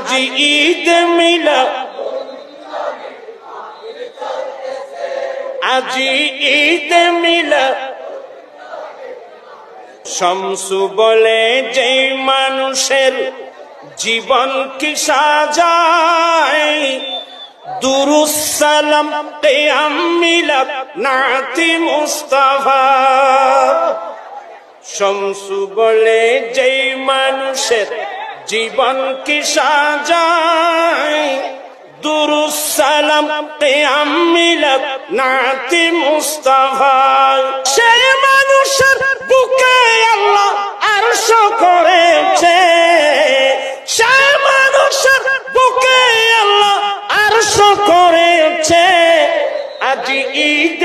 আজি ঈদ মিলা আজি ঈদ মিলা শমসু বলে যেই মানুষের জীবন কি সাজায় দুরুসালাম কেয়াম, মিলাদ, নাতি মুস্তাফা। শমসু বলে যেই মানুষের জীবন কি সাজায়? দুরুসালাম কেয়াম মিলাদ নাতি মুস্তাফা। সেই মানুষের বুকে আল্লাহ আরশ করেছে। সেই মানুষের বুকে আল্লাহ আরশ করেছে। আজ ঈদ